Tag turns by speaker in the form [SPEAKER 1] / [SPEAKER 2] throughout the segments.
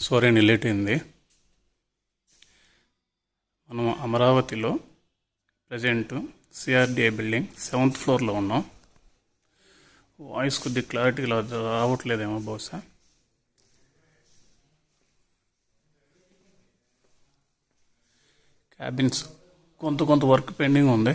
[SPEAKER 1] సూర్యుని లేట్ అయింది. మనం అమరావతిలో ప్రజెంట్ సిఆర్డిఏ బిల్డింగ్ సెవెంత్ ఫ్లోర్లో ఉన్నాం. వాయిస్ కొద్ది క్లారిటీ రావట్లేదేమో బహుశా. క్యాబిన్స్ కొంత కొంత వర్క్ పెండింగ్ ఉంది.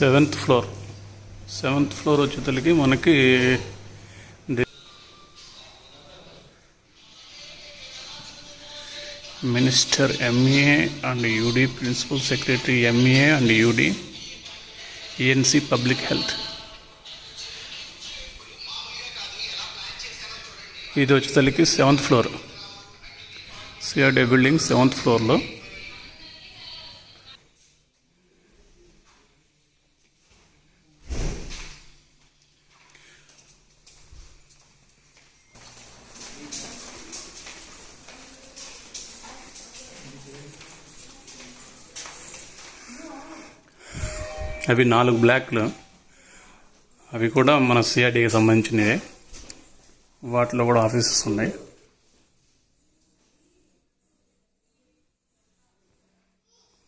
[SPEAKER 1] Seventh floor. సెవెంత్ ఫ్లోర్ వచ్చేతలకి మనకి minister MA and UD principal secretary MA and UD ENC public health. ఇది వచ్చేసరికి seventh floor. CRDA building seventh ఫ్లోర్లో. అవి నాలుగు బ్లాక్లు. అవి కూడా మన సిఆర్డీకి సంబంధించినవే. వాటిలో కూడా ఆఫీసెస్ ఉన్నాయి.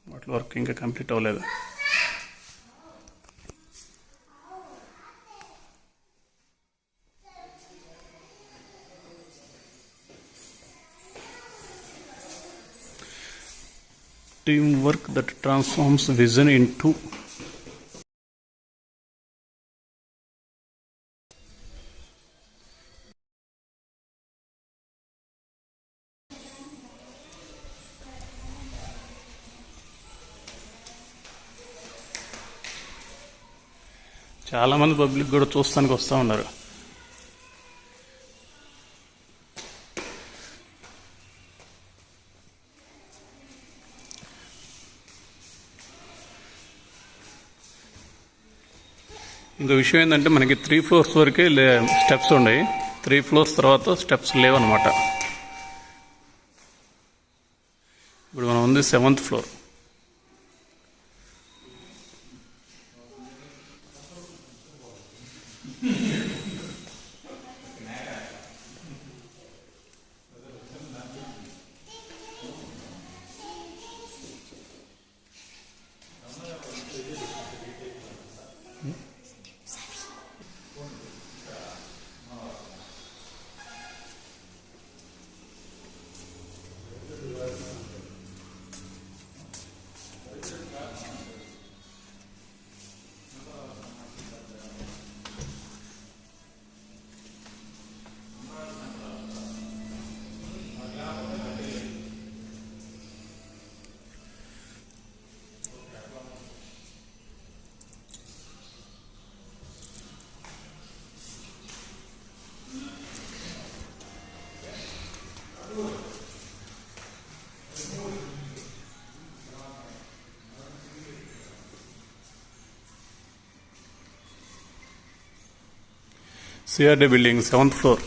[SPEAKER 1] వాటి వర్క్ ఇంకా కంప్లీట్ అవ్వలేదు. Teamwork that transforms vision into చాలామంది పబ్లిక్ కూడా చూస్తానికి వస్తూ ఉన్నారు. ఇంకో విషయం ఏంటంటే మనకి త్రీ ఫ్లోర్స్ వరకే లే స్టెప్స్ ఉన్నాయి. త్రీ ఫ్లోర్స్ తర్వాత స్టెప్స్ లేవన్నమాట. ఇప్పుడు మనం ఉంది seventh floor CRD building seventh floor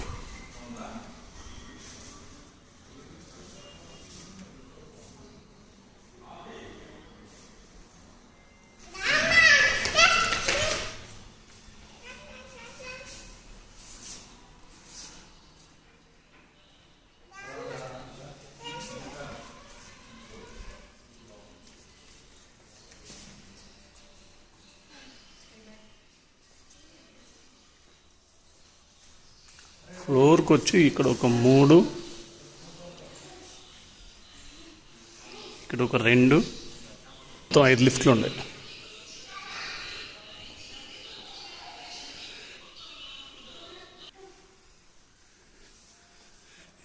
[SPEAKER 1] ఫ్లోర్కి వచ్చి ఇక్కడ ఒక మూడు. ఇక్కడ ఒక రెండు. మొత్తం ఐదు లిఫ్ట్లు ఉన్నాయి.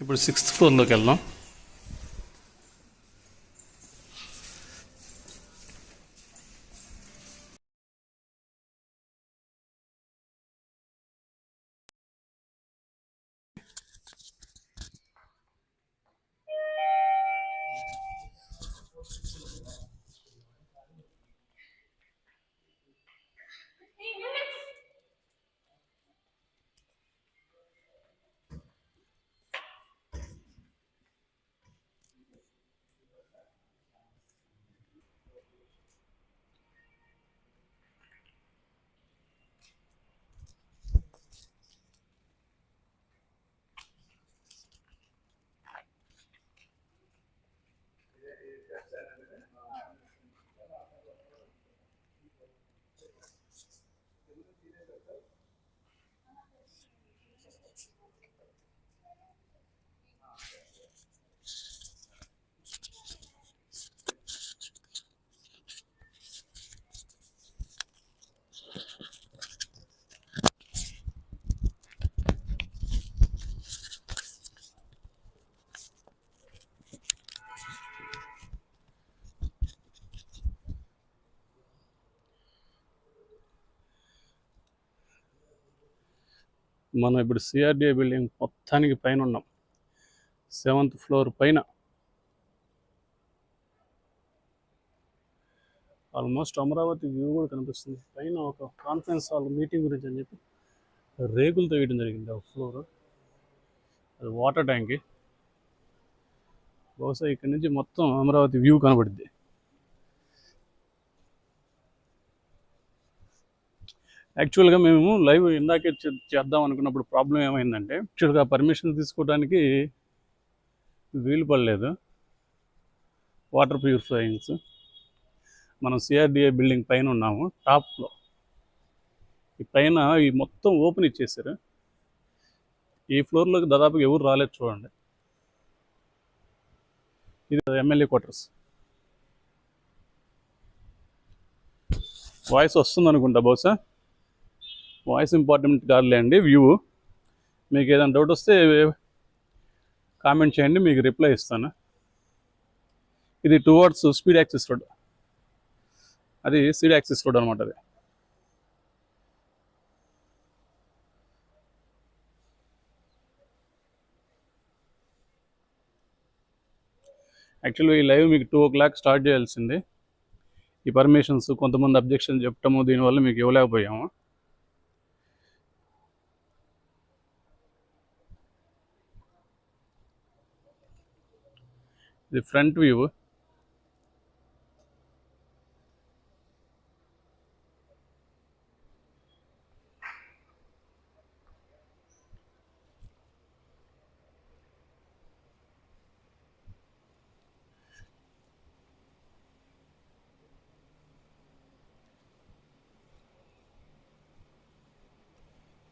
[SPEAKER 1] ఇప్పుడు సిక్స్త్ ఫ్లోర్లోకి వెళ్దాం. మనం ఇప్పుడు సిఆర్డిఏ బిల్డింగ్ మొత్తానికి పైన ఉన్నాం. సెవెంత్ ఫ్లోర్ పైన ఆల్మోస్ట్ అమరావతి వ్యూ కూడా కనిపిస్తుంది. పైన ఒక కాన్ఫరెన్స్ హాల్ మీటింగ్ గురించి అని చెప్పి రేకులతో వేయడం జరిగింది ఆ ఫ్లోర్. అది వాటర్ ట్యాంక్. బహుశా ఇక్కడి నుంచి మొత్తం అమరావతి వ్యూ కనబడుద్ది. యాక్చువల్గా మేము లైవ్ ఇందాకే చేద్దాం అనుకున్నప్పుడు ప్రాబ్లం ఏమైందంటే యాక్చువల్గా పర్మిషన్ తీసుకోవడానికి వీలు పడలేదు. వాటర్ ప్యూరిఫైయింగ్స్ మనం సిఆర్డిఏ బిల్డింగ్ పైన ఉన్నాము టాప్లో ఈ పైన ఈ మొత్తం ఓపెన్ ఇచ్చేసారు. ఈ ఫ్లోర్లోకి దాదాపుగా ఎవరు రాలేదు చూడండి. ఇది ఎమ్మెల్యే క్వార్టర్స్ వాయిస్ వస్తుంది అనుకుంటా బహుశా? వాయిస్ ఇంపార్టెంట్ కాదులే అండి వ్యూ. మీకు ఏదైనా డౌట్ వస్తే కామెంట్ చేయండి మీకు రిప్లై ఇస్తాను. ఇది టువర్డ్స్ స్పీడ్ యాక్సిస్ రోడ్ అది స్పీడ్ యాక్సిస్ రోడ్ అనమాట అది. యాక్చువల్గా ఈ లైవ్ మీకు టూ ఓ క్లాక్ స్టార్ట్ చేయాల్సింది. ఈ పర్మిషన్స్ కొంతమంది అబ్జెక్షన్ చెప్పటము దీనివల్ల మీకు ఇవ్వలేకపోయాము. ఇది ఫ్రంట్ వ్యూ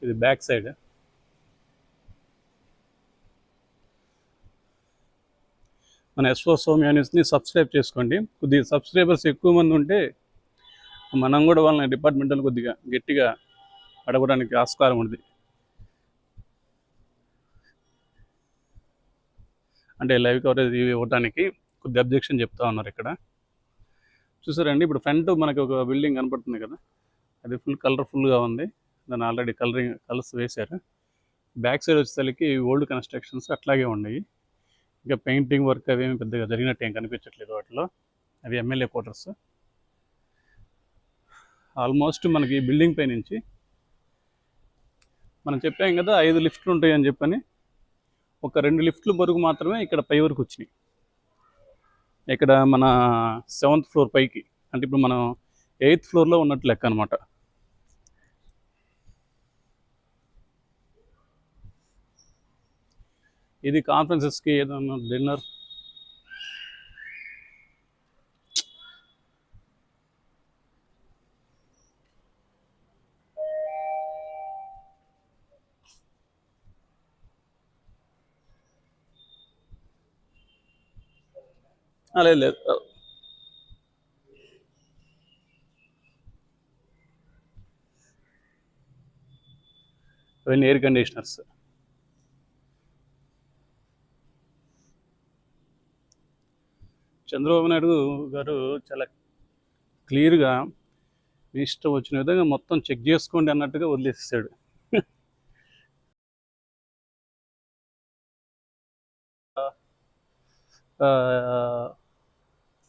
[SPEAKER 1] ఇది బ్యాక్ సైడ్ మన ఎస్ఓ సోమ్యా న్యూస్ని సబ్స్క్రైబ్ చేసుకోండి. కొద్దిగా సబ్స్క్రైబర్స్ ఎక్కువ మంది ఉంటే మనం కూడా వాళ్ళని డిపార్ట్మెంటల్ కొద్దిగా గట్టిగా అడగడానికి ఆస్కారం ఉంది. అంటే లైవ్ కవరేజ్ ఇవ్వడానికి కొద్ది అబ్జెక్షన్ చెప్తా ఉన్నారు ఇక్కడ. చూసారండి ఇప్పుడు ఫ్రంట్ మనకి ఒక బిల్డింగ్ కనపడుతుంది కదా. అది ఫుల్ కలర్ఫుల్గా ఉంది. దాన్ని ఆల్రెడీ కలరింగ్ కలర్స్ వేశారు. బ్యాక్ సైడ్ వచ్చేసరికి ఓల్డ్ కన్స్ట్రక్షన్స్ అట్లాగే ఉన్నాయి. ఇంకా పెయింటింగ్ వర్క్ అవేమి పెద్దగా జరిగినట్టు ఏం కనిపించట్లేదు వాటిలో. అవి ఎమ్మెల్యే క్వార్టర్స్ ఆల్మోస్ట్ మనకి బిల్డింగ్ పై నుంచి మనం చెప్పాం కదా ఐదు లిఫ్ట్లు ఉంటాయి అని చెప్పని. ఒక రెండు లిఫ్ట్లు వరకు మాత్రమే ఇక్కడ పై వరకు వచ్చినాయి. ఇక్కడ మన సెవెంత్ ఫ్లోర్ పైకి అంటే ఇప్పుడు మనం ఎయిత్ ఫ్లోర్లో ఉన్నట్టు లెక్క అనమాట ఇది కాన్ఫరెన్సెస్కి ఏదన్నా డిన్నర్ లేదు లేదు. అవన్నీ ఎయిర్ కండిషనర్స్ చంద్రబాబు నాయుడు గారు చాలా క్లియర్గా మీ ఇష్టం వచ్చిన విధంగా మొత్తం చెక్ చేసుకోండి అన్నట్టుగా వదిలేసేసాడు.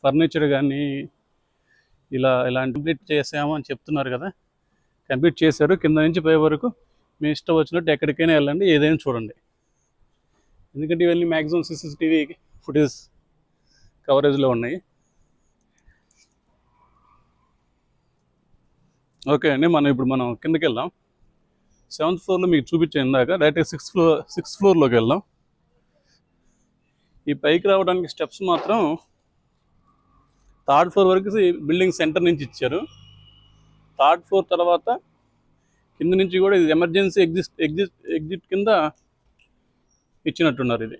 [SPEAKER 1] ఫర్నిచర్ కానీ ఇలా ఇలాంటి కంప్లీట్ చేసాము అని చెప్తున్నారు కదా. కంప్లీట్ చేశారు. కింద నుంచి పై వరకు మీ ఇష్టం వచ్చినట్టు ఎక్కడికైనా వెళ్ళండి ఏదైనా చూడండి. ఎందుకంటే ఇవన్నీ మ్యాక్సిమం సీసీటీవీ ఫుటేజ్ కవరేజ్లో ఉన్నాయి. ఓకే అండి మనం ఇప్పుడు మనం కిందకి వెళ్దాం సెవెంత్ ఫ్లోర్లో మీకు చూపించాను ఇందాక డైరెక్ట్గా సిక్స్త్ ఫ్లోర్ సిక్స్త్ ఫ్లోర్లోకి వెళ్దాం. ఈ పైకి రావడానికి స్టెప్స్ మాత్రం థర్డ్ ఫ్లోర్ వరకు బిల్డింగ్ సెంటర్ నుంచి ఇచ్చారు. థర్డ్ ఫ్లోర్ తర్వాత కింద నుంచి కూడా ఇది ఎమర్జెన్సీ ఎగ్జిట్ ఎగ్జిట్ ఎగ్జిట్ కింద ఇచ్చినట్టున్నారు ఇది.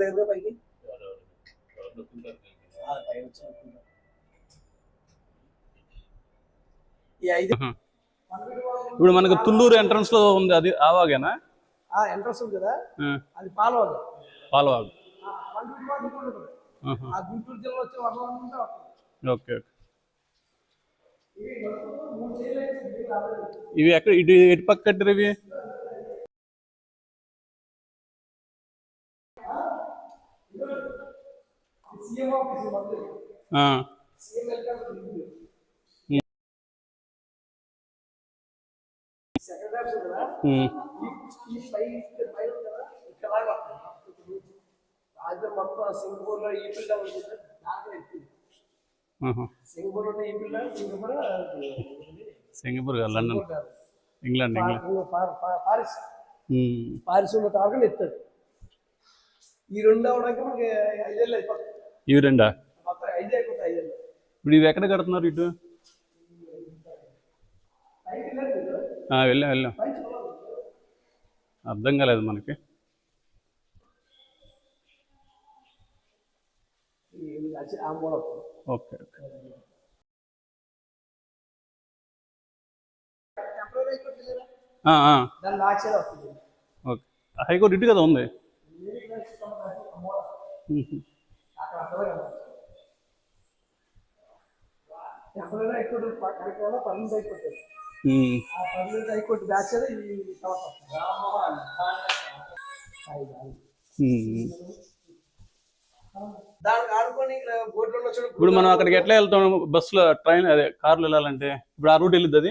[SPEAKER 2] ఎవరి దగ్గర పైకి. ఈ ఐదు
[SPEAKER 1] ఇప్పుడు మనకు తుళ్ళూరు ఎంట్రన్స్లో ఉంది అది ఆవాగేనా?
[SPEAKER 2] ఆ ఎంట్రన్స్ ఉంది కదా? అది
[SPEAKER 1] పాలవాగు.
[SPEAKER 2] ఆ. ఆ గుంటూరు జిల్లా వచ్చి
[SPEAKER 1] ఓకే ఇవి ఎక్కడ ఇటు ఎటు పక్క కట్టారు ఇవి
[SPEAKER 2] సీఎం ఆఫీస్ మొదలు
[SPEAKER 1] ఆ,
[SPEAKER 2] సీఎం వెల్కమ్ సెక్రటరీ కదా
[SPEAKER 1] ఉమ్,
[SPEAKER 2] ఈ ఈ పై పై ఉంది కదా ఇక్కడ దాకా వస్తుంది. రాజ్యం మొత్తం సింగపూర్లో ఈ పిల్ల. సింగపూర్ ఉన్న ఈ పిల్ల సింగపూర్
[SPEAKER 1] సింగపూర్ కాదు London. England England.
[SPEAKER 2] Paris Paris ఉన్న తారకని ఎత్తాడు ఈ రెండు అవడానికి మనకి ఐదేళ్ళు అయిపోతుంది.
[SPEAKER 1] ఇవి రెండా? ఇప్పుడు ఇవి ఎక్కడ కడుతున్నారు ఇటు? వెళ్ళాం వెళ్ళాం. అర్థం కాలేదు మనకి. Okay okay. ఓకే. హైకోర్టు ఇటు కదా ఉంది?
[SPEAKER 2] టెంపరీ హైకోర్టు పక్కన హైకోర్టు ఆ ఈ
[SPEAKER 1] ఇప్పుడు మనం అక్కడికి ఎట్లా వెళ్తాం? బస్సులో ట్రైన్ అదే కార్లో వెళ్ళాలంటే? ఇప్పుడు ఆ రూట్ వెళ్ళిద్ది అది?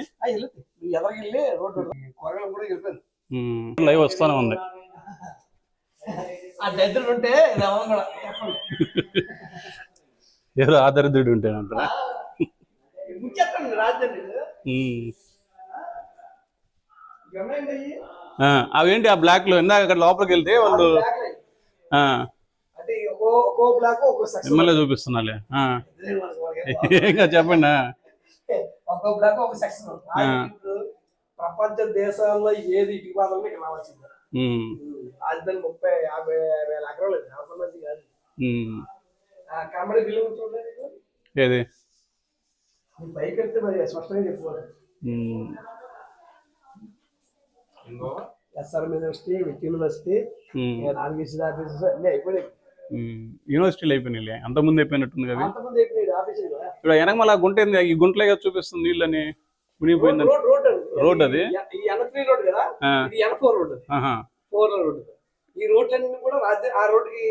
[SPEAKER 1] లైవ్ వస్తానే ఉంది.
[SPEAKER 2] ఆ దరిద్రులు ఉంటే కూడా
[SPEAKER 1] ఆదరిద్రుడు
[SPEAKER 2] అయ్యి
[SPEAKER 1] ఆ, అవేంటి ఆ బ్లాక్లో? ఇందాక అక్కడ లోపలికి వెళ్తే వాళ్ళు మిమ్మల్ని చూపిస్తున్నాలే. ఇంకా చెప్పండి. ఆ.
[SPEAKER 2] ఒక్కో బ్లాక్ ఒక సెక్షన్ ప్రపంచ దేశాల్లో ఏది ఇటు రాజధాని ముప్పై యాభై వేల ఎకరాలు అవసరం మంది కాదు. కనబడి బిల్లు
[SPEAKER 1] ఏది?
[SPEAKER 2] మీ పైకి వెళ్తే మరి స్పష్టంగా చెప్పుకోవాలి.
[SPEAKER 1] Um,
[SPEAKER 2] SR university VIT university
[SPEAKER 1] um,
[SPEAKER 2] నాలుగేసి ఆఫీసెస్ అన్నీ అయిపోయినాయి.
[SPEAKER 1] ఉమ్. యూనివర్సిటీలు అయిపోయినాయి అంతకుముందు అయిపోయినట్టుంది కదా ఇక్కడ వెనక మళ్ళీ గుంట ఏంది? ఈ గుంటలే కదా చూపిస్తుంది నీళ్ళని మునిగిపోయిందని.
[SPEAKER 2] రోడ్
[SPEAKER 1] అది?
[SPEAKER 2] ఈ ఎన త్రీ రోడ్ కదా?
[SPEAKER 1] ఆ.
[SPEAKER 2] ఇది ఎన ఫోర్ రోడ్
[SPEAKER 1] ఆహా.
[SPEAKER 2] ఫోర్ రోడ్ ఈ రోడ్లన్నీ కూడా రాజ్య ఆ రోడ్కి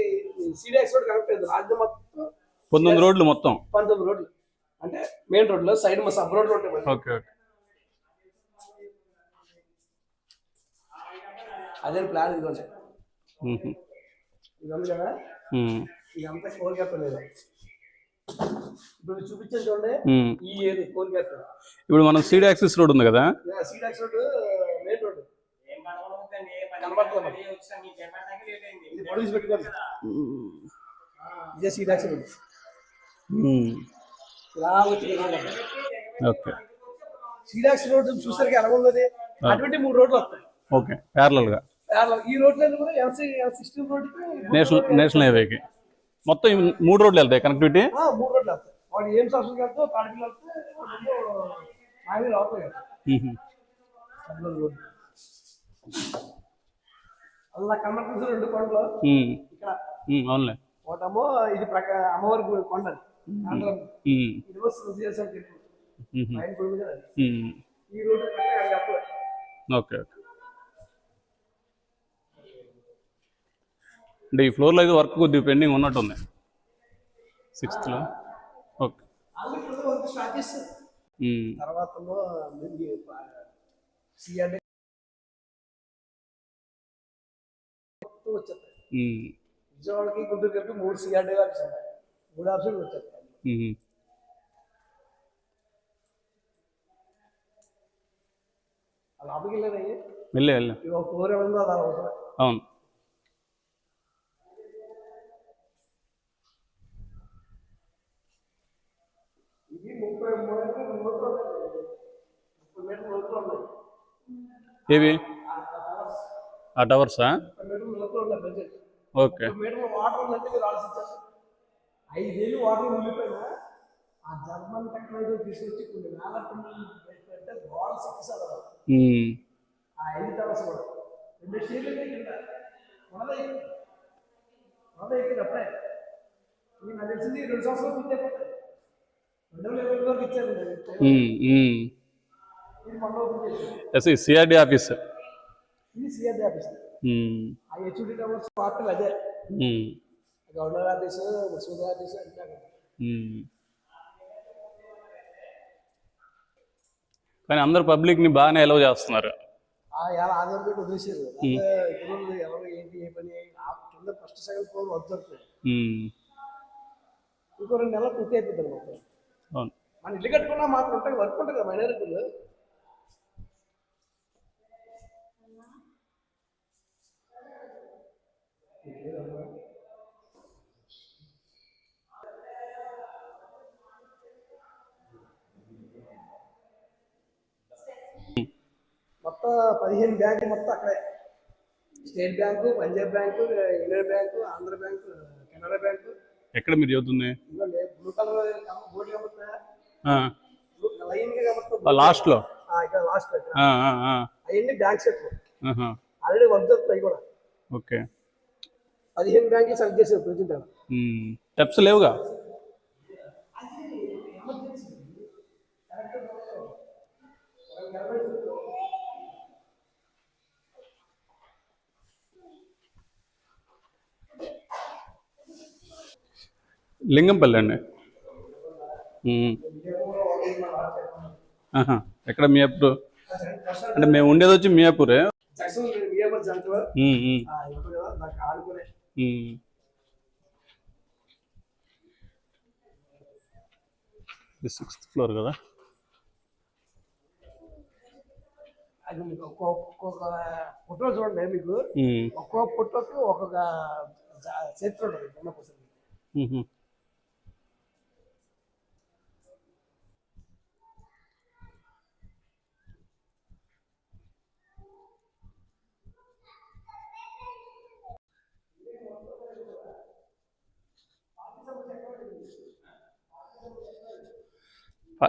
[SPEAKER 2] సిడిఎక్స్ రోడ్ కనెక్ట్ అయింది. రాజ్యం మొత్తం
[SPEAKER 1] పంతొమ్మిది రోడ్లు మొత్తం?
[SPEAKER 2] పంతొమ్మిది రోడ్లు. అంటే మెయిన్ రోడ్లో సైడ్ మా సబ్ రోడ్ ఉంటాయి.
[SPEAKER 1] Okay okay.
[SPEAKER 2] అదే ప్లాన్ ఇదిగోండి. ఇది ఉంది కదా? ఇదంతా కోల్గేట్ లేదు ఇప్పుడు చూపించాను చూడండి. ఈ ఏరియా కోల్గేట్
[SPEAKER 1] ఇప్పుడు మనం సీడ్ యాక్సిస్ రోడ్ ఉంది కదా?
[SPEAKER 2] రోడ్ మెయిన్ రోడ్ కనబడుతుంది ఇది పొడిచి పెట్టుకోండి ఇదే సిడిఎక్స్ రోడ్
[SPEAKER 1] ఉమ్,
[SPEAKER 2] ఇలా వచ్చి
[SPEAKER 1] ఓకే
[SPEAKER 2] సిడాక్స్ రోడ్ చూసరికి ఎలా ఉన్నది? అటువంటి మూడు రోడ్లు వస్తాయి.
[SPEAKER 1] ఓకే
[SPEAKER 2] ప్యారలల్గా. ఈ రోడ్లన్నీ కూడా LC sixteen road
[SPEAKER 1] national national హైవేకి మొత్తం మూడు రోడ్లు వెళ్తాయి కనెక్టివిటీ
[SPEAKER 2] మూడు రోడ్లు వస్తాయి. వాడు ఏం సంవత్సరం వెళ్తావు తాడిపిల్లి వెళ్తే కదా రోడ్డు అలా కనబడుతుంది రెండు కొండలు. ఇక్కడ
[SPEAKER 1] అవునులే.
[SPEAKER 2] ఒకటేమో ఇది అమ్మవారి కొండ
[SPEAKER 1] ఓకే ఓకే. అంటే ఈ ఫ్లోర్లో అయితే వర్క్ కొద్దిగా పెండింగ్ ఉన్నట్టుంది. సిక్స్త్లో ఓకే.
[SPEAKER 2] తర్వాత లోపలికి వెళ్ళారయ్యి
[SPEAKER 1] వెళ్ళే వెళ్ళే
[SPEAKER 2] ఇక ఒక ఫ్లోర్ ఏమన్నా అది అలా ఉంటుంది
[SPEAKER 1] అవును
[SPEAKER 2] ఇది ముప్పై మీటర్లు లోతులు ఉన్నాయి. ముప్పై మీటర్ల లోతులు ఉన్నాయి
[SPEAKER 1] ఏవి ఆ టవర్సా? ఓకే.
[SPEAKER 2] ఐదేళ్ళు వాటర్ ఉండిపోయినా ఆ జర్మన్ టెక్నాలజీ తీసుకొచ్చి కొన్ని వేల టన్నులు పెట్టినట్టే గోడ సక్సెస్
[SPEAKER 1] ఉమ్,
[SPEAKER 2] ఆ ఐదు టవర్స్ కూడా. రెండు స్టీల్ కింద. కొనదే కొనదే ఎక్కింది అప్పుడే. ఈ నాకు తెలిసింది రెండు సంవత్సరాలు అయిపోతాయి. రెండు వేల ఇరవై వరకు ఇచ్చారు. ఇది మొన్న ఓపెన్
[SPEAKER 1] ఎస్ సిఆర్డి ఆఫీస్
[SPEAKER 2] ఇది సిఆర్డీ ఆఫీస్ ఆ హెచ్డి టవర్స్ పార్టీలు అదే గవర్నర్ ఆఫీసు మసూద్ ఆఫీసు.
[SPEAKER 1] కానీ అందరు పబ్లిక్ని బాగానే ఎలవ్ చేస్తున్నారు.
[SPEAKER 2] ఆధార్ వదిలేసారు ఎవరు ఏంటి ఏ పని కింద ఫస్ట్ సెకండ్
[SPEAKER 1] ఉమ్,
[SPEAKER 2] ఇంకో రెండు నెలలు పూర్తి అయిపోతుంది మొత్తం. మన ఇల్లు కట్టుకున్నా మాత్రం ఉంటాయి వర్క్ ఉంటుంది కదా మైనారిటీలు మొత్తం పదిహేను బ్యాంకులు మొత్తం అక్కడే. State bank Punjab bank union bank Andhra bank Canara bank.
[SPEAKER 1] ఎక్కడ మీరు
[SPEAKER 2] ఇదిగోండి బ్లూ కలర్ బోర్డు ఇక్కడ లాస్ట్
[SPEAKER 1] ఆ, ఆ.
[SPEAKER 2] అవన్నీ బ్యాంక్ సెట్
[SPEAKER 1] ఆహా,
[SPEAKER 2] ఆల్రెడీ జరుగుతాయి కూడా.
[SPEAKER 1] ఓకే.
[SPEAKER 2] పదిహేను బ్యాంకులు సెలెక్ట్ చేశారు ప్రజెంట్
[SPEAKER 1] స్టెప్స్ లేవుగా? లింగంపల్లి అండి. ఎక్కడ మియాపూర్? అంటే మేము ఉండేది వచ్చి మియాపూరే. ఇది సిక్స్త్ ఫ్లోర్ కదా?
[SPEAKER 2] ఒక్కొక్క ఫోటో చూడండి మీకు. ఒక్కొక్క ఫోటోకి ఒక్కొక్క చరిత్ర ఉంటుంది.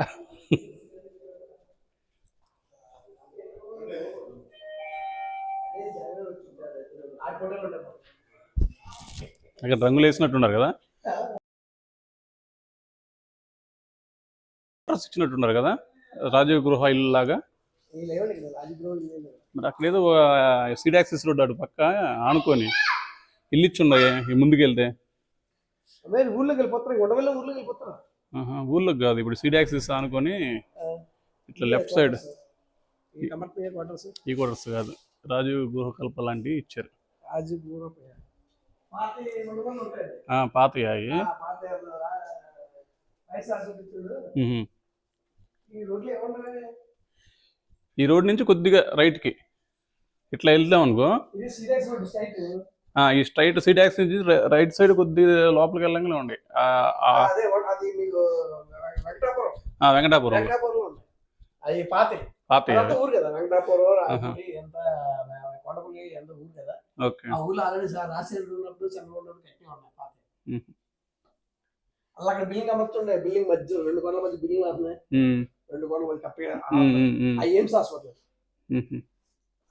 [SPEAKER 1] అక్కడ రంగులు వేసినట్టున్నారు కదా? ఇచ్చినట్టున్నారు కదా? రాజీవ్ గృహ ఇల్లు లాగా
[SPEAKER 2] లేదు
[SPEAKER 1] మరి అక్కడ ఏదో సీడ్ యాక్సిస్ రోడ్ అటు పక్క ఆనుకొని ఇల్లు ఇచ్చుండయి ఈ ముందుకెళ్తే.
[SPEAKER 2] ఊళ్ళోకి వెళ్ళిపోతారు వెళ్ళిపోతున్నాం ఊళ్ళోకి
[SPEAKER 1] వెళ్ళిపోతారు ఊర్లోకి కాదు. ఇప్పుడు సీడ్ యాక్సిస్ ఆనుకొని ఇట్లా లెఫ్ట్ సైడ్
[SPEAKER 2] ఈ క్వార్టర్స్
[SPEAKER 1] ఈ క్వార్టర్స్ కాదు. రాజీవ్ గృహ కల్ప లాంటివి ఇచ్చారు.
[SPEAKER 2] పాత
[SPEAKER 1] అవి.
[SPEAKER 2] ఈ
[SPEAKER 1] రోడ్ నుంచి కొద్దిగా రైట్కి ఇట్లా వెళ్దాం అనుకో. ఈ స్ట్రైట్ సీడ్ యాక్సిస్ నుంచి రైట్ సైడ్ కొద్దిగా లోపలికి వెళ్ళంగానే
[SPEAKER 2] ఉంది అది పాత.
[SPEAKER 1] పాతవి
[SPEAKER 2] అదంతా
[SPEAKER 1] అవి
[SPEAKER 2] ఊరు కదా వెంకటాపురం. అలా అక్కడ బిల్డింగ్ అమ్మతుండే బిల్డింగ్ మధ్య రెండు కొండల మధ్య బిల్డింగ్ అవుతున్నాయి రెండు కొండల మధ్య కప్పగా
[SPEAKER 1] ఉమ్, ఉమ్, ఉమ్,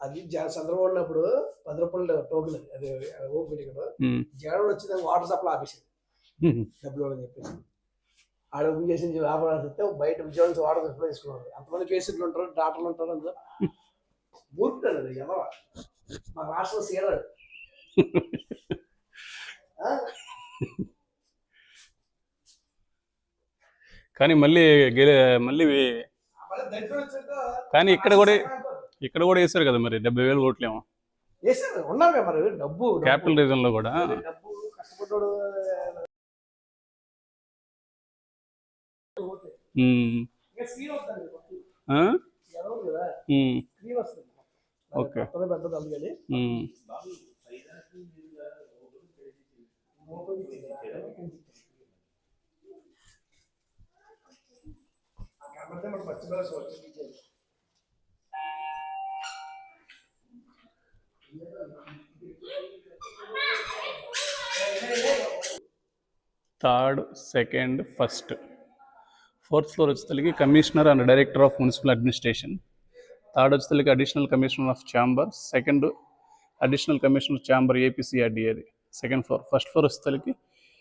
[SPEAKER 2] అది చంద్రబాబు ఉన్నప్పుడు పది రూపాయలు టోకెన్ అది ఓపెన్
[SPEAKER 1] ఉమ్,
[SPEAKER 2] జగన్ వచ్చింది వాటర్ సప్లై ఆపేసింది. డబ్బులు అని చెప్పేసి. ఆడ ఓపెన్ చేసి వ్యాపారం చేస్తే బయట నుంచి వాటర్ సప్లై తీసుకున్నారు. అంతమంది పేషెంట్లు ఉంటారు డాక్టర్లు ఉంటారు అందులో మూర్ఖుడు అది ఎవరు? మా రాష్ట్రం సీరాడు
[SPEAKER 1] కానీ మళ్ళీ మళ్ళీ కానీ ఇక్కడ కూడా- ఇక్కడ కూడా వేశారు కదా మరి డెబ్బై వేలు ఓట్లేమో.
[SPEAKER 2] వేసారు ఉన్నారు కదా మరి డబ్బు
[SPEAKER 1] క్యాపిటల్ రీజన్లో కూడా.
[SPEAKER 2] డబ్బు డబ్బు
[SPEAKER 1] third second first. Fourth floor వచ్చేసరికి commissioner and director of municipal administration. Third వచ్చేసరికి additional commissioner of chamber. Second additional commissioner chamber ఏపీసీఆర్డీఏది. Second floor. First floor వచ్చేసరికి